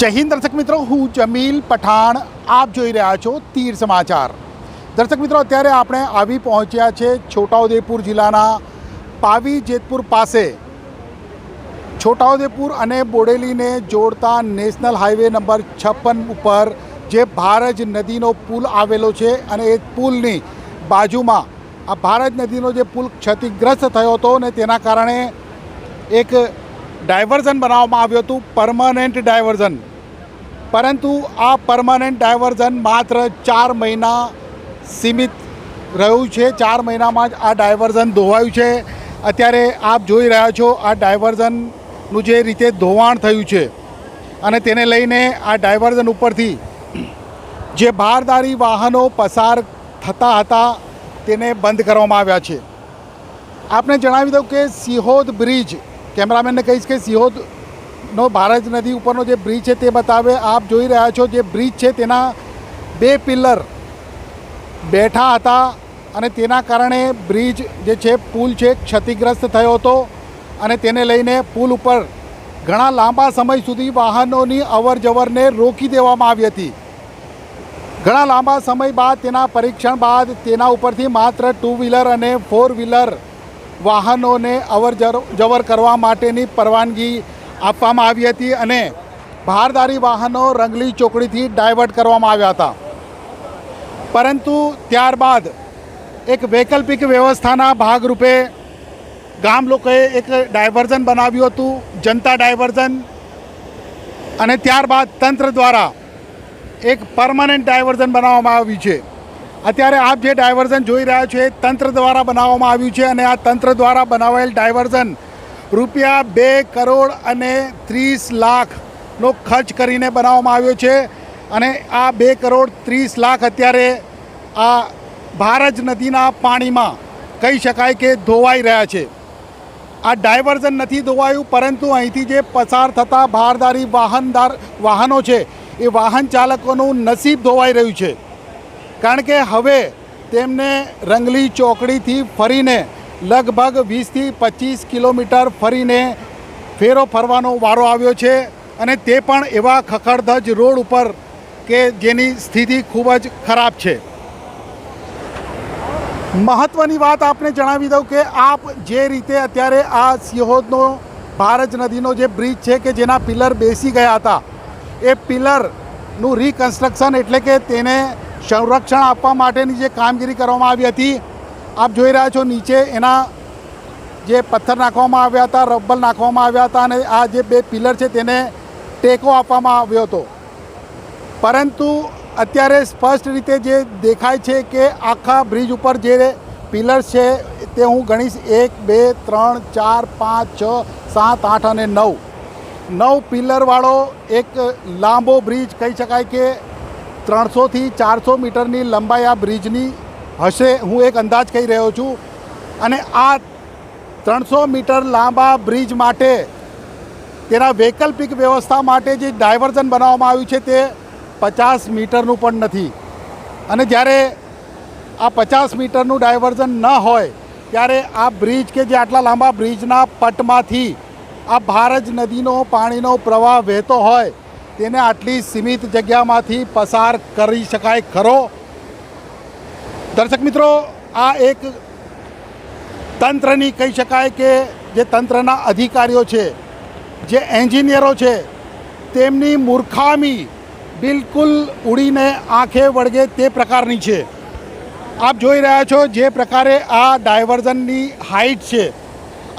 જય હિન્દ દર્શક મિત્રો, હું જમીલ પઠાણ, આપ જોઈ રહ્યા છો તીર સમાચાર. દર્શક મિત્રો, અત્યારે આપણે આવી પહોંચ્યા છે છોટાઉદેપુર જિલ્લાના પાવી જેતપુર પાસે. છોટાઉદેપુર અને બોડેલીને જોડતા નેશનલ હાઈવે નંબર છપ્પન ઉપર જે ભારજ નદીનો પુલ આવેલો છે અને એ પુલની બાજુમાં આ ભારજ નદીનો જે પુલ ક્ષતિગ્રસ્ત થયો હતો ને તેના કારણે એક ડાયવર્ઝન બનાવવામાં આવ્યું હતું, પરમનન્ટ ડાયવર્ઝન. પરંતુ આ પરમાનન્ટ ડાયવર્ઝન માત્ર ચાર મહિના સીમિત રહ્યું છે. ચાર મહિનામાં જ આ ડાયવર્ઝન ધોવાયું છે. અત્યારે આપ જોઈ રહ્યા છો આ ડાયવર્ઝનનું જે રીતે ધોવાણ થયું છે અને તેને લઈને આ ડાયવર્ઝન ઉપરથી જે ભારદારી વાહનો પસાર થતા હતા તેને બંધ કરવામાં આવ્યા છે. આપને જણાવી દઉં કે સિહોદ બ્રિજ, કેમેરામેનને કહીશ કે સિહોદનો ભારત નદી ઉપરનો જે બ્રિજ છે તે બતાવે, આપ જોઈ રહ્યા છો જે બ્રિજ છે તેના બે પિલ્લર બેઠા હતા અને તેના કારણે બ્રિજ જે છે પુલ છે ક્ષતિગ્રસ્ત થયો હતો અને તેને લઈને પુલ ઉપર ઘણા લાંબા સમય સુધી વાહનોની અવર જવરને રોકી દેવામાં આવી હતી. ઘણા લાંબા સમય બાદ તેના પરીક્ષણ બાદ તેના ઉપરથી માત્ર ટુ વ્હીલર અને ફોર વ્હીલર વાહનોને અવર જવર કરવા માટેની પરવાનગી આપવામાં આવી હતી અને ભારદારી વાહનો રંગલી ચોકડીથી ડાયવર્ટ કરવામાં આવ્યા હતા. પરંતુ ત્યારબાદ એક વૈકલ્પિક વ્યવસ્થાના ભાગરૂપે ગામ લોકોએ એક ડાયવર્ઝન બનાવ્યું હતું, જનતા ડાયવર્ઝન. અને ત્યારબાદ તંત્ર દ્વારા એક પરમાનન્ટ ડાયવર્ઝન બનાવવામાં આવ્યું છે. અત્યારે આપ જે ડાયવર્ઝન જોઈ રહ્યા છો એ તંત્ર દ્વારા બનાવવામાં આવ્યું છે અને આ તંત્ર દ્વારા બનાવાયેલ ડાયવર્ઝન રૂપિયા બે કરોડ અને ત્રીસ લાખનો ખર્ચ કરીને બનાવવામાં આવ્યો છે. અને આ બે કરોડ ત્રીસ લાખ અત્યારે આ ભારજ નદીના પાણીમાં કહી શકાય કે ધોવાઈ રહ્યા છે. આ ડાયવર્ઝન નથી ધોવાયું, પરંતુ અહીંથી જે પસાર થતા ભારદારી વાહનદાર વાહનો છે, એ વાહન ચાલકોનું નસીબ ધોવાઈ રહ્યું છે. કારણ કે હવે તેમને રંગલી ચોકડીથી ફરીને લગભગ વીસથી પચીસ કિલોમીટર ફરીને ફેરો ફરવાનો વારો આવ્યો છે અને તે પણ એવા ખખડધજ રોડ ઉપર કે જેની સ્થિતિ ખૂબ જ ખરાબ છે. મહત્ત્વની વાત આપને જણાવી દઉં કે આપ જે રીતે અત્યારે આ સિહોદનો ભારજ નદીનો જે બ્રિજ છે કે જેના પિલર બેસી ગયા હતા, એ પિલરનું રિકન્સ્ટ્રક્શન એટલે કે તેને સંરક્ષણ આપવા માટેની જે કામગીરી કરવામાં આવી હતી આપ જોઈ રહ્યા છો નીચે એના જે પથ્થર નાખવામાં આવ્યા હતા રબ્બલ નાખવામાં આવ્યા હતા અને આ જે બે પિલર છે તેને ટેકો આપવામાં આવ્યો હતો. પરંતુ અત્યારે સ્પષ્ટ રીતે જે દેખાય છે કે આખા બ્રિજ ઉપર જે પિલર્સ છે તે હું ગણીશ એક, બે, ત્રણ, ચાર, પાંચ, છ, સાત, આઠ અને નવ. નવ પિલરવાળો એક લાંબો બ્રિજ કહી શકાય કે ત્રણસોથી ચારસો મીટરની લંબાઈ આ બ્રિજની હશે, હું એક અંદાજ કહી રહ્યો છું. અને આ ત્રણસો મીટર લાંબા બ્રિજ માટે, તેના વૈકલ્પિક વ્યવસ્થા માટે જે ડાયવર્ઝન બનાવવામાં આવ્યું છે, તે પચાસ મીટરનું પણ નથી. અને જ્યારે આ પચાસ મીટરનું ડાયવર્ઝન ન હોય, ત્યારે આ બ્રિજ કે જે આટલા લાંબા બ્રિજના પટમાંથી આ ભારજ નદીનો પાણીનો પ્રવાહ વહેતો હોય, તેને આટલી સીમિત જગ્યામાંથી પસાર કરી શકાય ખરો? દર્શક મિત્રો, આ એક તંત્રની કહી શકાય કે જે તંત્રના અધિકારીઓ છે, જે એન્જિનિયરો છે, તેમની મૂર્ખામી બિલકુલ ઉડીને આંખે વળગે તે પ્રકારની છે. આપ જોઈ રહ્યા છો જે પ્રકારે આ ડાયવર્ઝનની હાઇટ છે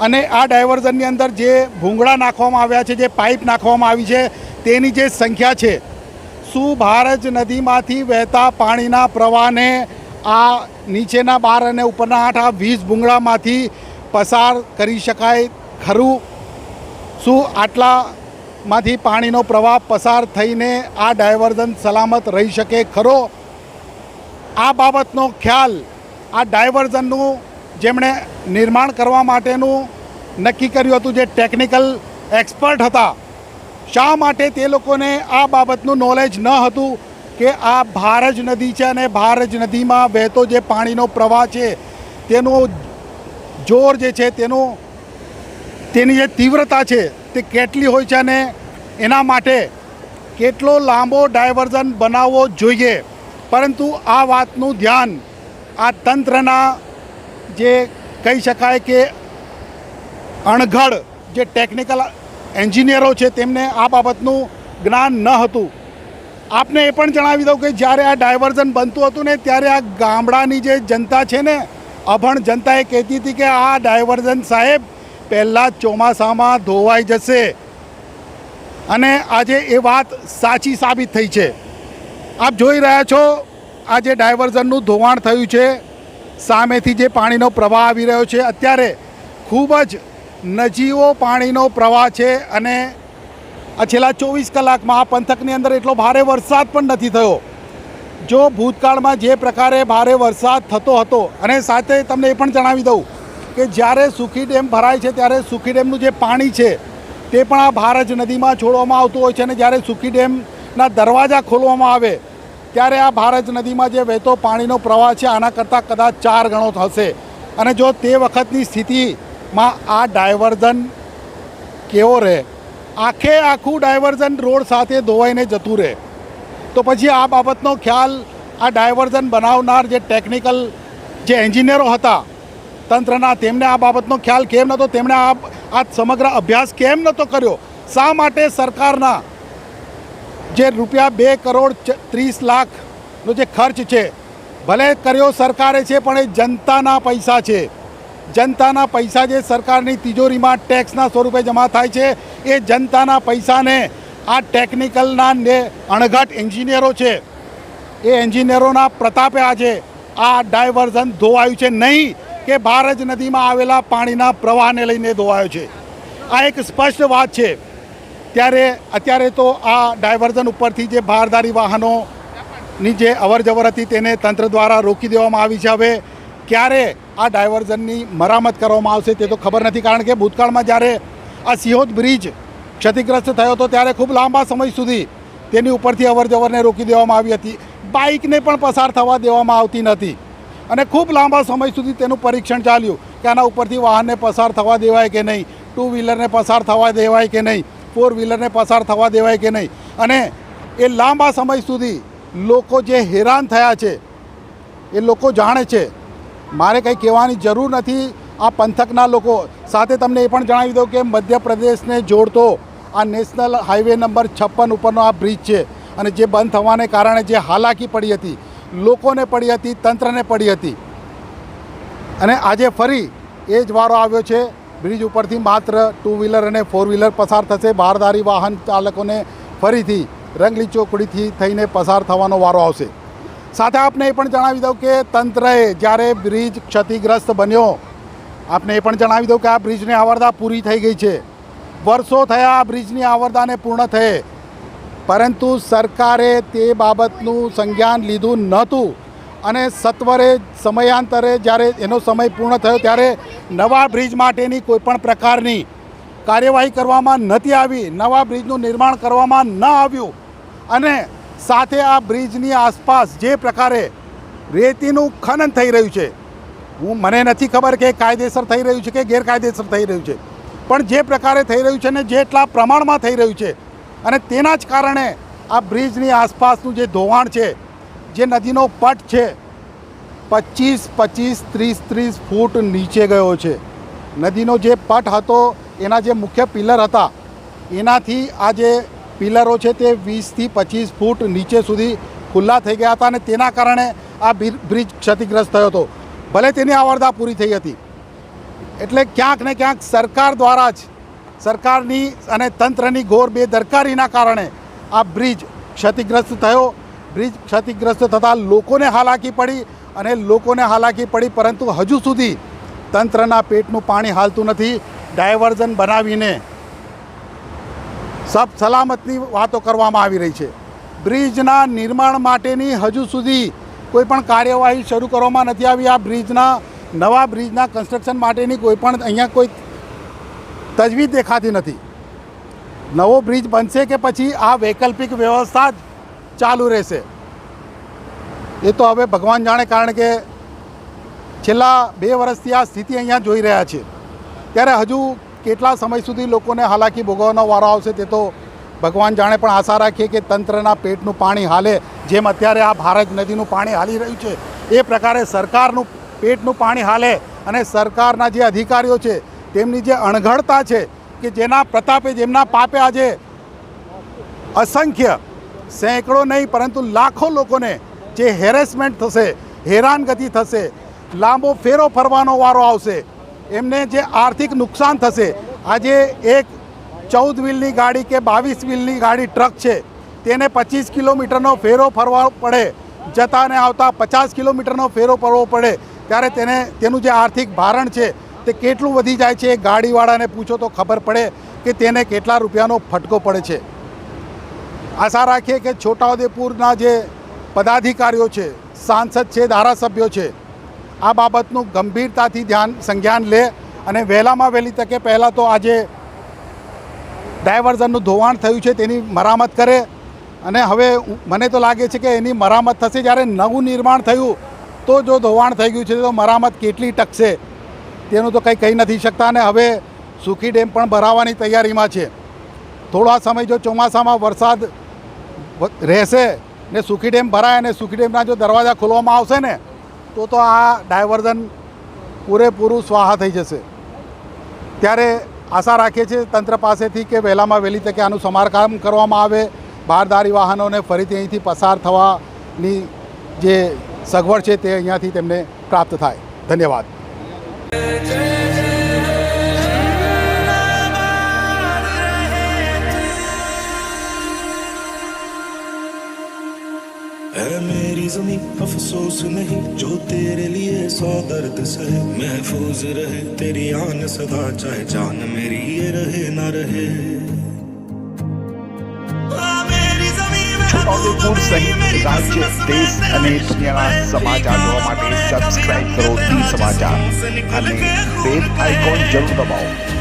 અને આ ડાયવર્ઝનની અંદર જે ભૂંગળા નાખવામાં આવ્યા છે, જે પાઇપ નાખવામાં આવી છે, તેની જે સંખ્યા છે શું ભારજ નદીમાંથી વહેતા પાણીના પ્રવાહને આ નીચેના બાર અને ઉપરના આઠ, આ વીસ ભૂંગળામાંથી પસાર કરી શકાય ખરું? શું આટલામાંથી પાણીનો પ્રવાહ પસાર થઈને આ ડાયવર્ઝન સલામત રહી શકે ખરો? આ બાબતનો ખ્યાલ આ ડાયવર્ઝનનું જેમણે નિર્માણ કરવા માટેનું નક્કી કર્યું હતું, જે ટેકનિકલ એક્સપર્ટ હતા. શા માટે તે લોકોને આ બાબતનું નોલેજ ન હતું? કે આ ભારજ નદી છે અને ભારજ નદીમાં વહેતો જે પાણીનો પ્રવાહ છે, તેનું જોર જે છે, તેનું, તેની જે તીવ્રતા છે, તે કેટલી હોય છે અને એના માટે કેટલો લાંબો ડાયવર્ઝન બનાવવો જોઈએ. પરંતુ આ વાતનું ધ્યાન આ તંત્રના જે કહી શકાય કે અણઘડ જે ટેકનિકલ એન્જિનિયરો છે, તેમને આ બાબતનું જ્ઞાન ન હતું. આપને એ પણ જણાવી દઉં કે જ્યારે આ ડાયવર્ઝન બનતું હતું ને ત્યારે આ ગામડાની જે જનતા છે ને, અભણ જનતા એ કહેતી હતી કે આ ડાયવર્ઝન સાહેબ પહેલાં ચોમાસામાં ધોવાઈ જશે. અને આજે એ વાત સાચી સાબિત થઈ છે. આપ જોઈ રહ્યા છો આજે જે ડાયવર્ઝનનું ધોવાણ થયું છે, સામેથી જે પાણીનો પ્રવાહ આવી રહ્યો છે, અત્યારે ખૂબ જ નજીવો પાણીનો પ્રવાહ છે અને આ છેલ્લા ચોવીસ કલાકમાં આ પંથકની અંદર એટલો ભારે વરસાદ પણ નથી થયો. જો ભૂતકાળમાં જે પ્રકારે ભારે વરસાદ થતો હતો, અને સાથે તમને એ પણ જણાવી દઉં કે જ્યારે સુખી ડેમ ભરાય છે, ત્યારે સુખી ડેમનું જે પાણી છે, તે પણ આ ભારજ નદીમાં છોડવામાં આવતું હોય છે, અને જ્યારે સુખી ડેમના દરવાજા ખોલવામાં આવે, ત્યારે આ ભારજ નદીમાં જે વહેતો પાણીનો પ્રવાહ છે, આના કરતાં કદાચ ચાર ગણો થશે. અને જો તે વખતની સ્થિતિમાં આ ડાયવર્ઝન કેવો રહે? આખે આખું ડાયવર્ઝન રોડ સાથે ધોવાઈને જતું રહે. તો પછી આ બાબતનો ખ્યાલ આ ડાયવર્ઝન બનાવનાર જે ટેકનિકલ જે એન્જિનિયરો હતા, તંત્રના, તેમને આ બાબતનો ખ્યાલ કેમ નહોતો? તેમણે આ આ સમગ્ર અભ્યાસ કેમ નહોતો કર્યો? શા માટે સરકારના જે રૂપિયા બે કરોડ ત્રીસ લાખનો જે ખર્ચ છે, ભલે કર્યો સરકારે છે, પણ એ જનતાના પૈસા છે. જનતાના પૈસા જે સરકારની તિજોરીમાં ટેક્સના સ્વરૂપે જમા થાય છે, એ જનતાના પૈસાને આ ટેકનિકલના અણઘટ એન્જિનિયરો છે. એ એન્જિનિયરોના પ્રતાપે આજે આ ડાયવર્ઝન ધોવાયું છે. નહીં કે ભારજ નદીમાં આવેલા પાણીના પ્રવાહને લઈને ધોવાયો છે. આ એક સ્પષ્ટ વાત છે. ત્યારે અત્યારે તો આ ડાયવર્ઝન ઉપરથી જે ભારદારી વાહનોની જે અવરજવર હતી તેને તંત્ર દ્વારા રોકી દેવામાં આવી છે. હવે ક્યારે આ ડાયવર્ઝનની મરામત કરવામાં આવશે તે તો ખબર નથી કારણ કે ભૂતકાળમાં જ્યારે આ સિહોદ બ્રિજ ક્ષતિગ્રસ્ત થયો હતો ત્યારે ખૂબ લાંબા સમય સુધી તેની ઉપરથી અવર જવરને રોકી દેવામાં આવી હતી. બાઇકને પણ પસાર થવા દેવામાં આવતી નથી. અને ખૂબ લાંબા સમય સુધી તેનું પરીક્ષણ ચાલ્યું કે આના ઉપરથી વાહનને પસાર થવા દેવાય કે નહીં ટુ વ્હીલરને પસાર થવા દેવાય કે નહીં ફોર વ્હીલરને પસાર થવા દેવાય કે નહીં. અને એ લાંબા સમય સુધી લોકો જે હેરાન થયા છે, એ લોકો જાણે છે મારે કંઈ કહેવાની જરૂર નથી. આ પંથકના લોકો, સાથે તમને એ પણ જણાવી દઉં કે મધ્યપ્રદેશને જોડતો આ નેશનલ હાઈવે નંબર છપ્પન ઉપરનો આ બ્રિજ છે અને જે બંધ થવાને કારણે જે હાલાકી પડી હતી, લોકોને પડી હતી, તંત્રને પડી હતી. અને આજે ફરી એ જ વારો આવ્યો છે. બ્રિજ ઉપરથી માત્ર ટુ વ્હીલર અને ફોર વ્હીલર પસાર થશે. બહારધારી વાહન ચાલકોને ફરીથી રંગલી ચોકડીથી થઈને પસાર થવાનો વારો આવશે. સાથે આપને એ પણ જણાવી દઉં કે તંત્રએ જ્યારે બ્રિજ ક્ષતિગ્રસ્ત બન્યો, આપને એ પણ જણાવી દઉં કે આ બ્રિજની આવરદા પૂરી થઈ ગઈ છે. વર્ષો થયા આ બ્રિજની આવરદાને પૂર્ણ થયે. પરંતુ સરકારે તે બાબતનું સંજ્ઞાન લીધું નહોતું અને સત્વરે સમયાંતરે જ્યારે એનો સમય પૂર્ણ થયો ત્યારે નવા બ્રિજ માટેની કોઈપણ પ્રકારની કાર્યવાહી કરવામાં નથી આવી, નવા બ્રિજનું નિર્માણ કરવામાં ન આવ્યું. અને સાથે આ બ્રિજની આસપાસ જે પ્રકારે રેતીનું ખનન થઈ રહ્યું છે, હું, મને નથી ખબર કે કાયદેસર થઈ રહ્યું છે કે ગેરકાયદેસર થઈ રહ્યું છે. પણ જે પ્રકારે થઈ રહ્યું છે ને જેટલા પ્રમાણમાં થઈ રહ્યું છે અને તેના જ કારણે આ બ્રિજની આસપાસનું જે ધોવાણ છે, જે નદીનો પટ છે, પચીસ પચીસ, ત્રીસ ત્રીસ ફૂટ નીચે ગયો છે. નદીનો જે પટ હતો, એના જે મુખ્ય પિલર હતા, એનાથી આ જે પિલરો છે તે વીસથી પચીસ ફૂટ નીચે સુધી ખુલ્લા થઈ ગયા હતા અને તેના કારણે આ બિર- બ્રિજ ક્ષતિગ્રસ્ત થયો હતો. ભલે તેની આવરદા પૂરી થઈ હતી. એટલે ક્યાંક ને ક્યાંક સરકાર દ્વારા જ, સરકારની અને તંત્રની ઘોર બેદરકારીના કારણે આ બ્રિજ ક્ષતિગ્રસ્ત થયો. બ્રિજ ક્ષતિગ્રસ્ત થતાં લોકોને હાલાકી પડી અને લોકોને હાલાકી પડી પરંતુ હજુ સુધી તંત્રના પેટનું પાણી હાલતું નથી. ડાયવર્ઝન બનાવીને સબ સલામતની વાતો કરવામાં આવી રહી છે. બ્રિજના નિર્માણ માટેની હજુ સુધી કોઈ પણ કાર્યવાહી શરૂ કરવામાં નથી આવી. આ બ્રિજના, નવા બ્રિજના કન્સ્ટ્રક્શન માટેની કોઈ પણ અહીંયા કોઈ તજવીજ દેખાતી નથી. નવો બ્રિજ બનશે કે પછી આ વૈકલ્પિક વ્યવસ્થા જ ચાલુ રહેશે? એ તો હવે ભગવાન જાણે, કારણ કે છેલ્લા બે વર્ષથી આ સ્થિતિ અહીંયા જોઈ રહ્યા છે. ત્યારે હજુ કેટલા સમય સુધી લોકોને હાલાકી ભોગવવાનો વારો આવશે તે તો ભગવાન જાણે પણ આશા રાખીએ કે તંત્રના પેટનું પાણી હાલે, જેમ અત્યારે આ ભારત નદીનું પાણી હાલી રહ્યું છે, એ પ્રકારે સરકારનું પેટનું પાણી હાલે અને સરકારના જે અધિકારીઓ છે, તેમની જે અણઘડતા છે કે જેના પ્રતાપે, જેમના પાપે આજે અસંખ્ય સેંકડો નહીં, પરંતુ લાખો લોકોને જે હેરેસમેન્ટ થશે, હેરાનગતિ થશે, લાંબો ફેરો ફરવાનો વારો આવશે એમને જે આર્થિક નુકસાન થશે, આજે એક ચૌદ વ્હીલની ગાડી કે બાવીસ વ્હીલની ગાડી ટ્રક છે, તેને પચીસ કિલોમીટરનો ફેરો ફરવા પડે, જતા અને આવતા પચાસ કિલોમીટરનો ફેરો ફરવો પડે, ત્યારે તેને, તેનું જે આર્થિક ભારણ છે, તે કેટલું વધી જાય છે ગાડીવાળાને પૂછો તો ખબર પડે કે તેને કેટલા રૂપિયાનો ફટકો પડે છે. આશા રાખીએ કે છોટાઉદેપુરના જે પદાધિકારીઓ છે, સાંસદ છે, ધારાસભ્યો છે આ બાબતનું ગંભીરતાથી ધ્યાન સંજ્ઞાન લે અને વહેલામાં વહેલી તકે પહેલાં તો આજે ડાયવર્ઝનનું ધોવાણ થયું છે તેની મરામત કરે. અને હવે મને તો લાગે છે કે એની મરામત થશે. જ્યારે નવું નિર્માણ થયું, તો જો ધોવાણ થઈ ગયું છે, તો મરામત કેટલી ટકશે તેનું તો કંઈ કહી નથી શકતા. અને હવે સુખી ડેમ પણ ભરાવાની તૈયારીમાં છે. થોડા સમય જો ચોમાસામાં વરસાદ રહેશે ને સુખી ડેમ ભરાય અને સુખી ડેમના જો દરવાજા ખોલવામાં આવશે ને તો તો આ ડાયવર્ઝન પૂરેપૂરું સ્વાહા થઈ જશે. ત્યારે આશા રાખીએ છીએ તંત્ર પાસેથી કે વહેલામાં વહેલી તકે આનું સમારકામ કરવામાં આવે. બારદારી વાહનોને ફરીથી અહીંથી પસાર થવાની જે સગવડ છે તે અહીંયાથી તેમને પ્રાપ્ત થાય. ધન્યવાદ. है मेरी जमी अफसोस नहीं जो तेरे लिए सौ दर्द सहे महफूज रहे तेरी आन सदा चाहे जान मेरी ये रहे ना रहे છોટાઉદેપુર સહિત રાજ્ય દેશ અને દુનિયાના સમાચાર જોવા માટે સબસ્ક્રાઇબ કરો ટી સમાચાર અને બેલ આઇકોન જરૂર દબાવો